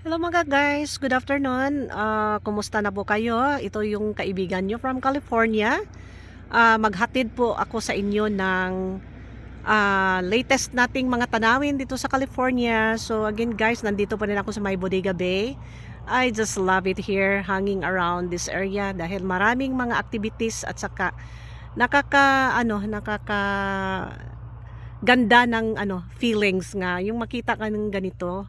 Hello mga guys, good afternoon. Ah, kumusta na po kayo? Ito yung kaibigan nyo from California. Ah, maghatid po ako sa inyo ng ah, latest nating mga tanawin dito sa California. So again guys, nandito pa rin ako sa may Bodega Bay. I just love it here, hanging around this area dahil maraming mga activities at saka nakaka ano, nakaka ganda ng ano feelings nga yung makita ka ng ganito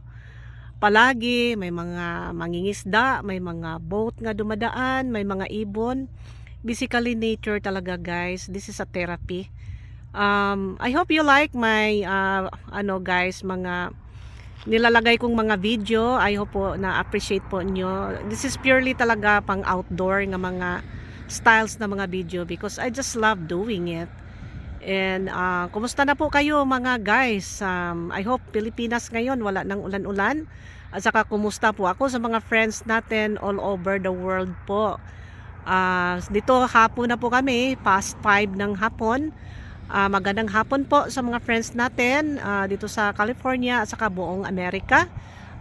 palagi may mga mangingisda, may mga boat nga dumadaan, may mga ibon. Basically nature talaga guys. This is a therapy. Um, I hope you like my uh, ano guys, mga nilalagay kong mga video. I hope po na appreciate po nyo. This is purely talaga pang outdoor nga mga styles na mga video because I just love doing it. And uh, kumusta na po kayo mga guys? Um, I hope Pilipinas ngayon wala nang ulan-ulan. At saka kumusta po ako sa mga friends natin all over the world po. Ah, dito hapon na po kami, past 5 ng hapon. Ah, magandang hapon po sa mga friends natin ah, dito sa California at saka buong Amerika.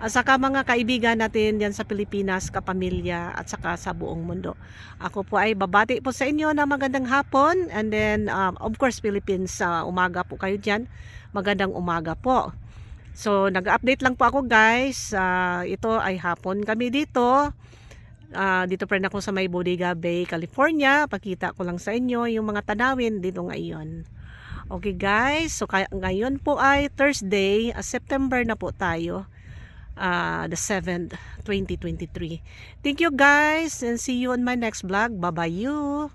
At saka mga kaibigan natin yan sa Pilipinas, kapamilya at saka sa buong mundo. Ako po ay babati po sa inyo na magandang hapon and then um, of course Philippines sa umaga po kayo dyan. Magandang umaga po. So nag-update lang po ako guys. Ah, ito ay hapon kami dito. Ah, dito pa rin ako sa may Bodega Bay, California. Pakita ko lang sa inyo yung mga tanawin dito ngayon. Okay guys, so ngayon po ay Thursday, ah, September na po tayo. Ah, the 7th, 2023. Thank you guys and see you on my next vlog. Bye-bye you.